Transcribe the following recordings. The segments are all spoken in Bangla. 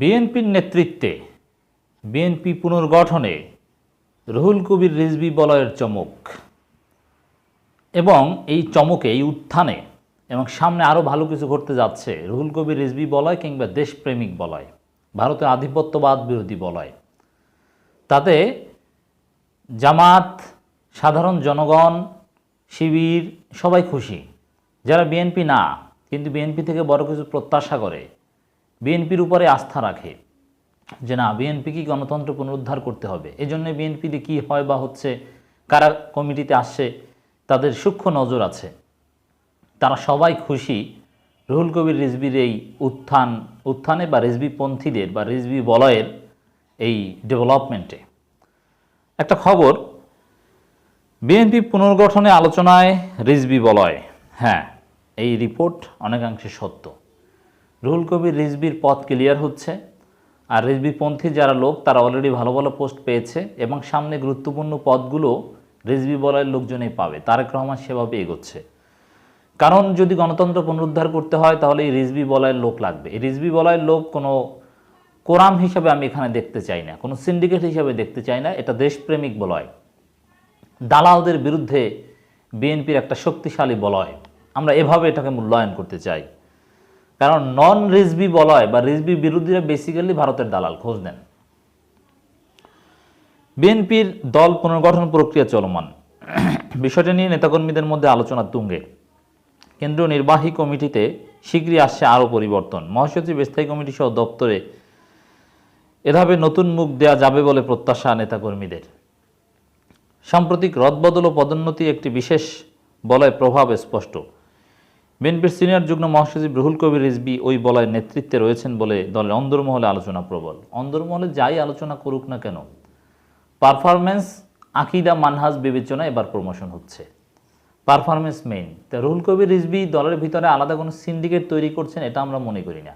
বিএনপির নেতৃত্বে বিএনপি পুনর্গঠনে রুহুল কবির রিজবি বলয়ের চমক এবং এই চমকে, এই উত্থানে এবং সামনে আরও ভালো কিছু ঘটতে যাচ্ছে রুহুল কবির রিজবি বলয় কিংবা দেশপ্রেমিক বলয়, ভারতের আধিপত্যবাদ বিরোধী বলয়। তাতে জামাত, সাধারণ জনগণ, শিবির সবাই খুশি। যারা বিএনপি না, কিন্তু বিএনপি থেকে বড় কিছু প্রত্যাশা করে বিএনপির উপরে আস্থা রাখে যে না বিএনপি কি গণতন্ত্র পুনরুদ্ধার করতে হবে। এই জন্য বিএনপিতে কী হয় বা হচ্ছে, কারা কমিটিতে আসছে, তাদের সূক্ষ্ম নজর আছে। তারা সবাই খুশি রুহুল কবির রিজবির এই উত্থান, উত্থানে বা রিজবি পন্থীদের বা রিজবি বলয়ের এই ডেভেলপমেন্টে। একটা খবর, বিএনপি পুনর্গঠনে আলোচনায় রিজবি বলয়। হ্যাঁ এই রিপোর্ট অনেকাংশে সত্য। রুহুল কবির রিজবির পথ ক্লিয়ার হচ্ছে। আর রিজবিপন্থী যারা লোক, তারা অলরেডি ভালো ভালো পোস্ট পেয়েছে এবং সামনে গুরুত্বপূর্ণ পদগুলো রিজবি বলয়ের লোকজনেই পাবে। তারেক রহমান সেভাবে এগোচ্ছে। কারণ যদি গণতন্ত্র পুনরুদ্ধার করতে হয়, তাহলে এই রিজবি বলয়ের লোক লাগবে। এই রিজবি বলয়ের লোক কোনো কোরাম হিসাবে আমি এখানে দেখতে চাই না, কোনো সিন্ডিকেট হিসাবে দেখতে চাই না। এটা দেশপ্রেমিক বলয়। দালালদের বিরুদ্ধে বিএনপির একটা শক্তিশালী বলয়। আমরা এভাবে এটাকে মূল্যায়ন করতে চাই। কারণ নন রিজবি বলয় বা রিজবি বিরোধীরা বেসিক্যালি ভারতের দালাল, খোঁজ নেন। বিএনপির দল পুনর্গঠন প্রক্রিয়া চলমান। বিষয়টি নিয়ে নেতাকর্মীদের মধ্যে আলোচনা তুঙ্গে। কেন্দ্রীয় নির্বাহী কমিটিতে শীঘ্রই আসছে আরও পরিবর্তন। মহাসচিব, স্থায়ী কমিটি সহ দপ্তরে এভাবে নতুন মুখ দেয়া যাবে বলে প্রত্যাশা নেতাকর্মীদের। সাম্প্রতিক রদবদল ও পদোন্নতি একটি বিশেষ বলয় প্রভাব স্পষ্ট। বিএনপির সিনিয়র যুগ্ম মহাসচিব রুহুল কবির রিজবি ওই বলয়ের নেতৃত্বে রয়েছেন বলে দলের অন্দরমহলে আলোচনা প্রবল। অন্দরমহলে যাই আলোচনা করুক না কেন পারফরমেন্স আকিদা, মানহাজ বিবেচনা এবার প্রমোশন হচ্ছে। Performance main. তা রুহুল কবির রিজবি দলের ভিতরে আলাদা কোনো সিন্ডিকেট তৈরি করছেন এটা আমরা মনে করি না।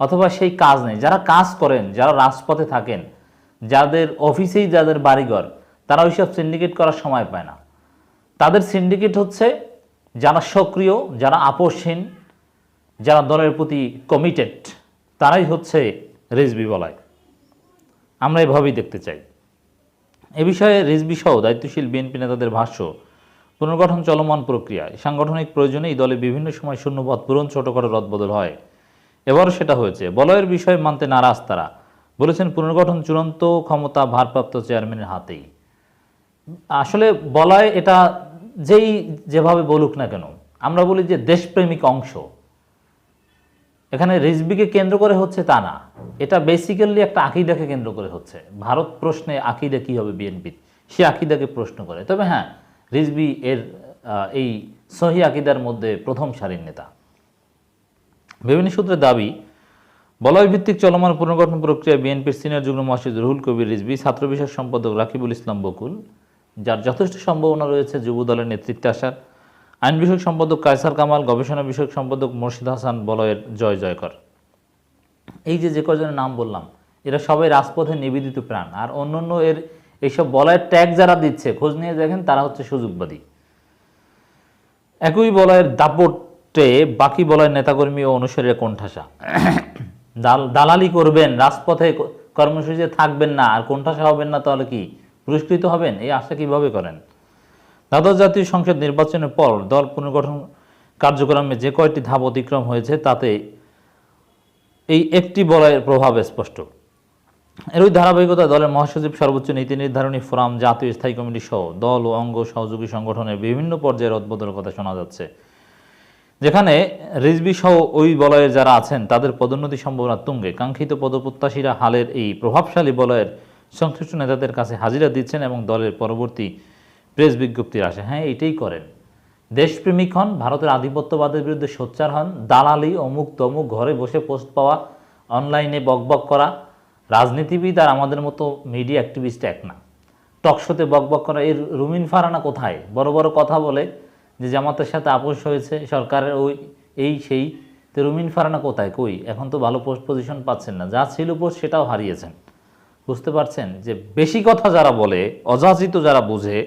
অথবা সেই কাজ নেই। যারা কাজ করেন, যারা রাজপথে থাকেন, যাদের অফিসেই যাদের বাড়িঘর, তারা ওইসব সিন্ডিকেট করার সময় পায় না। তাদের সিন্ডিকেট হচ্ছে যারা সক্রিয়, যারা আপোষহীন, যারা দলের প্রতি কমিটেড তারাই হচ্ছে রেজবি বলায়। আমরা এভাবেই দেখতে চাই। এ বিষয়ে রেজবি সহ দায়িত্বশীল বিএনপি নেতাদের ভাষ্য, পুনর্গঠন চলমান প্রক্রিয়ায় সাংগঠনিক প্রয়োজনে এই দলে বিভিন্ন সময় শূন্যপদ পূরণ ছোটখাটো রদবদল হয়। এবারও সেটা হয়েছে। বলয়ের বিষয়ে মানতে নারাজ তারা, বলেছেন পুনর্গঠন চূড়ান্ত ক্ষমতা ভারপ্রাপ্ত চেয়ারম্যানের হাতেই। আসলে বলয় এটা যেই যেভাবে বলুক না কেন, আমরা বলি যে দেশপ্রেমিক অংশ। এখানে রিজবিকে কেন্দ্র করে হচ্ছে তা না। এটা বেসিক্যালি একটা আকিদাকে কেন্দ্র করে হচ্ছে। ভারত প্রশ্নে আকিদা কী হবে বিএনপির সে আকিদাকে প্রশ্ন করে। তবে হ্যাঁ রিজবি এর এই সহি আকিদার মধ্যে প্রথম সারির নেতা। বিভিন্ন সূত্রে দাবি বলয় ভিত্তিক চলমান পুনর্গঠন প্রক্রিয়া বিএনপির সিনিয়র যুগ্ম মহাসচিব রুহুল কবির রিজবি ছাত্র বিষয়ক সম্পাদক রাকিবুল ইসলাম বকুল যার যথেষ্ট সম্ভাবনা রয়েছে যুব দলের নেতৃত্বে আসার। আইন বিষয়ক সম্পাদক কায়সার কামাল, গবেষণা বিষয়ক সম্পাদক মোর্শিদ হাসান বলয়ের জয় জয়কর। এই যে যে কজনের নাম বললাম, এরা সবাই রাজপথে নিবেদিত প্রাণ। আর অন্যান্য এর এইসব বলয়ের ট্যাগ যারা দিচ্ছে, খোঁজ নিয়ে দেখেন তারা হচ্ছে সুযোগবাদী। একই বলয়ের দাপটে বাকি বলয়ের নেতাকর্মী ও অনুসারীরা কোণঠাসা। দাল, দালালি করবেন, রাজপথে কর্মসূচিতে থাকবেন না, আর কোণঠাসা হবেন না তাহলে কি? পুরস্কৃত হবেন? এই আশা কীভাবে করেন? দ্বাদশ জাতীয় সংসদ নির্বাচনের পর দল পুনর্গঠন কার্যক্রমে যে কয়টি ধাপ অতিক্রম হয়েছে তাতে এই একটি বলয়ের প্রভাব স্পষ্ট। এরই ধারাবাহিকতা দলের মহাসচিব, সর্বোচ্চ নীতি নির্ধারণী ফোরাম, জাতীয় স্থায়ী কমিটি সহ দল ও অঙ্গ সহযোগী সংগঠনের বিভিন্ন পর্যায়ের উদ্বোধনের কথা শোনা যাচ্ছে। যেখানে রিজবি সহ ওই বলয়ের যারা আছেন, তাদের পদোন্নতি সম্ভাবনা তুঙ্গে। কাঙ্ক্ষিত পদপ্রত্যাশীরা হালের এই প্রভাবশালী বলয়ের সংশ্লিষ্ট নেতাদের কাছে হাজিরা দিচ্ছেন এবং দলের পরবর্তী প্রেস বিজ্ঞপ্তির আসে। হ্যাঁ এটাই করেন। দেশপ্রেমিক হন, ভারতের আধিপত্যবাদের বিরুদ্ধে সোচ্চার হন, দালালি, অমুক তমুক ঘরে বসে পোস্ট পাওয়া, অনলাইনে বকবক করা, রাজনীতিবিদ আর আমাদের মতো মিডিয়া অ্যাক্টিভিস্ট এক না। টকশোতে বকবক করা, এর রুমিন ফারানা কোথায়? বড় বড় কথা বলে যে জামাতের সাথে আপোষ হয়েছে সরকারের ওই, এই সেই। তো রুমিন ফারানা কোথায়? কই? এখন তো ভালো পোস্ট পজিশন পাচ্ছেন না। যা ছিল পোস্ট সেটাও হারিয়েছেন। বুঝতে পারছেন? যে বেশি কথা যারা বলে, অযাচিত যারা বোঝে,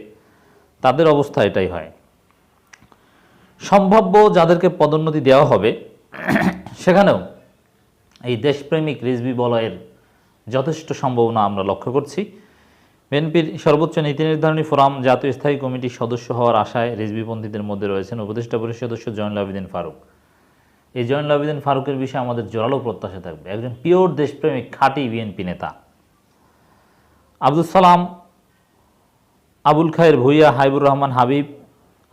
তাদের অবস্থা এটাই হয়। সম্ভাব্য যাদেরকে পদোন্নতি দেওয়া হবে, সেখানেও এই দেশপ্রেমিক রিজবি বলয়ের যথেষ্ট সম্ভাবনা আমরা লক্ষ্য করছি। বিএনপির সর্বোচ্চ নীতি নির্ধারণী ফোরাম, জাতীয় স্থায়ী কমিটির সদস্য হওয়ার আশায় রিজবিপন্থীদের মধ্যে রয়েছেন উপদেষ্টা পরিষদ সদস্য জয়নুল আবেদিন ফারুক। এই জয়নুল আবেদিন ফারুকের বিষয়ে আমাদের জোরালো প্রত্যাশা থাকবে। একজন পিওর দেশপ্রেমিক খাঁটি বিএনপি নেতা। আব্দুল সালাম, আবুল খায়ের ভুইয়া হাইবুর রহমান হাবিব,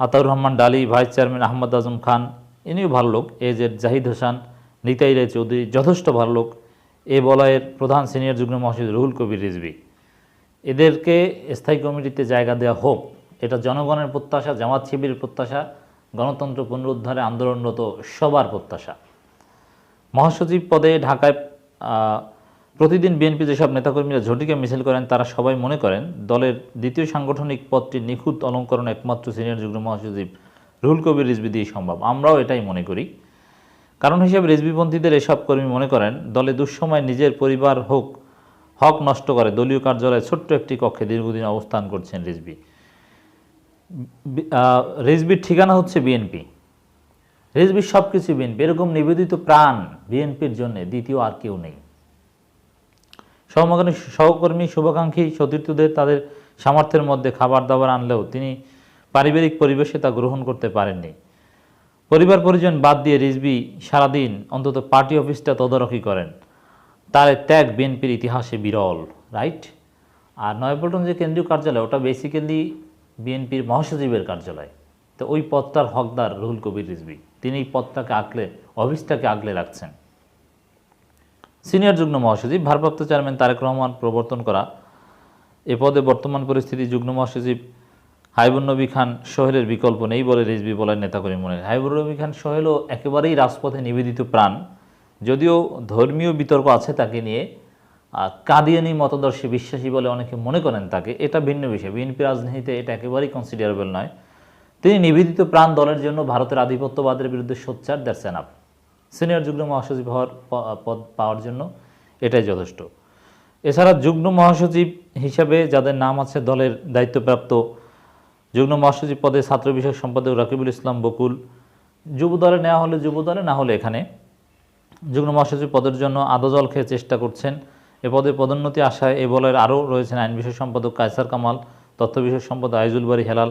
আতাউর রহমান ডালি, ভাইস চেয়ারম্যান আহমদ আজম খান, ইনিও ভালো লোক, এ জেড জাহিদ হোসান, নিতাই রায় চৌধুরী যথেষ্ট ভালো লোক, এ বলয়ের প্রধান সিনিয়র যুগ্ম মহাসচিব রুহুল কবির রিজভি। এদেরকে স্থায়ী কমিটিতে জায়গা দেওয়া হোক, এটা জনগণের প্রত্যাশা, জামাত শিবিরের প্রত্যাশা, গণতন্ত্র পুনরুদ্ধারে আন্দোলনরত সবার প্রত্যাশা। মহাসচিব পদে ঢাকায় প্রতিদিন বিএনপি যেসব নেতাকর্মীরা ঝটিকা মিছিল করেন, তারা সবাই মনে করেন দলের দ্বিতীয় সাংগঠনিক পদটির নিখুঁত অলঙ্করণ একমাত্র সিনিয়র যুগ্ম মহাসচিব রুহুল কবির রিজবি দিয়েই সম্ভব। আমরাও এটাই মনে করি। কারণ হিসেবে রিজবিপন্থীদের এসব কর্মী মনে করেন, দলে দুঃসময় নিজের পরিবার হোক, হক নষ্ট করে দলীয় কার্যালয়ে ছোট্ট একটি কক্ষে দীর্ঘদিন অবস্থান করছেন রিজবি রিজবির ঠিকানা হচ্ছে বিএনপি। রিজবির সব কিছু বিএনপি। এরকম নিবেদিত প্রাণ বিএনপির জন্য দ্বিতীয় আর কেউ নেই। সহকর্মী সহকর্মী শুভাকাঙ্ক্ষী সতীর্থদের তাদের সামর্থ্যের মধ্যে খাবার দাবার আনলেও তিনি পারিবারিক পরিবেশে তা গ্রহণ করতে পারেননি। পরিবার পরিজন বাদ দিয়ে রিজবি সারাদিন অন্তত পার্টি অফিসটা তদারকি করেন। তার ত্যাগ বিএনপির ইতিহাসে বিরল, রাইট? আর নয়পল্টন যে কেন্দ্রীয় কার্যালয়, ওটা বেসিক্যালি বিএনপির মহাসচিবের কার্যালয়। তো ওই পদটার হকদার রুহুল কবির রিজবি তিনি এই পদটাকে আগলে, অফিসটাকে আগলে রাখছেন। সিনিয়র যুগ্ম মহাসচিব, ভারপ্রাপ্ত চেয়ারম্যান তারেক রহমান প্রবর্তন করা। এ পদে বর্তমান পরিস্থিতি, যুগ্ম মহাসচিব হাইবুর নবী খান সোহেলের বিকল্প নেই বলে রিজবি বলেন নেতাকর্মী মনে। হাইবুর নবী খান সোহেলও একেবারেই রাজপথে নিবেদিত প্রাণ। যদিও ধর্মীয় বিতর্ক আছে তাকে নিয়ে কাদিয়ানি মতদর্শী বিশ্বাসী বলে অনেকে মনে করেন তাকে। এটা ভিন্ন বিষয়। বিএনপি রাজনীতিতে এটা একেবারেই কনসিডারেবল নয়। তিনি নিবেদিত প্রাণ দলের জন্য ভারতের আধিপত্যবাদের বিরুদ্ধে সোচ্চার, দ্যাটস এনাফ সিনিয়র যুগ্ম মহাসচিব হওয়ার পদ পাওয়ার জন্য এটাই যথেষ্ট। এছাড়া যুগ্ম মহাসচিব হিসাবে যাদের নাম আছে দলের দায়িত্বপ্রাপ্ত যুগ্ম মহাসচিব পদে ছাত্র বিষয়ক সম্পাদক রাকিবুল ইসলাম বকুল। যুব দলে নেওয়া হলে যুব দলে, না হলে এখানে। যুগ্ম মহাসচিব পদের জন্য আদো জল খেয়ে চেষ্টা করছেন। এ পদে পদোন্নতি আশায় এ বলের আরও রয়েছেন আইন বিষয় সম্পাদক কায়সার কামাল, তথ্য বিষয়ক সম্পাদক আইজুল বাড়ি হেলাল।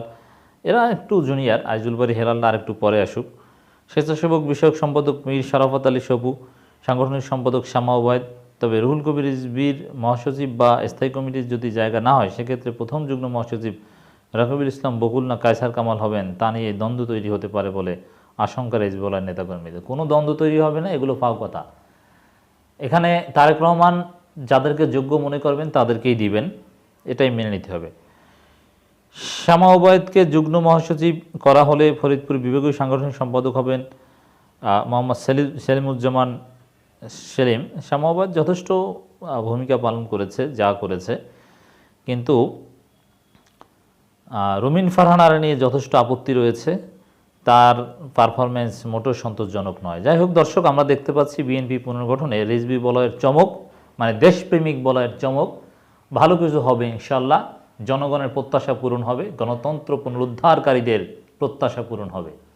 এরা একটু জুনিয়র, আইজুল বাড়ি হেলালটা আর একটু পরে আসুক। স্বেচ্ছাসেবক বিষয়ক সম্পাদক মীর শরাফত আলী সবু, সাংগঠনিক সম্পাদক শ্যামা ওবায়দ। তবে রুহুল কবির রিজভির মহাসচিব বা স্থায়ী কমিটির যদি জায়গা না হয়, সেক্ষেত্রে প্রথম যুগ্ম মহাসচিব রাকিবুল ইসলাম, বকুল না কায়সার কামাল হবেন। তা নিয়ে দ্বন্দ্ব তৈরি হতে পারে বলে আশঙ্কা রেজবলার নেতাকর্মীদের। কোনো দ্বন্দ্ব তৈরি হবে না, এগুলো ফাও কথা। এখানে তারেক রহমান যাদেরকে যোগ্য মনে করবেন, তাদেরকেই দিবেন। এটাই মেনে নিতে হবে। শ্যামা ওবায়দকে যুগ্ম মহাসচিব করা হলে ফরিদপুর বিভাগীয় সাংগঠনিক সম্পাদক হবেন মোহাম্মদ সেলিম, সেলিমুজ্জামান সেলিম। শ্যামা ওবায়দ যথেষ্ট ভূমিকা পালন করেছে, যা করেছে। কিন্তু রুমিন ফারহানার নিয়ে যথেষ্ট আপত্তি রয়েছে। তার পারফরমেন্স মোটেও সন্তোষজনক নয়। যাই হোক, দর্শক, আমরা দেখতে পাচ্ছি বিএনপি পুনর্গঠনে রিজবি বলয়ের চমক মানে দেশপ্রেমিক বলয়ের চমক। ভালো কিছু হবে ইনশাল্লাহ জনগণের প্রত্যাশা পূরণ হবে গণতন্ত্র পুনরুদ্ধারকারীদের প্রত্যাশা পূরণ হবে।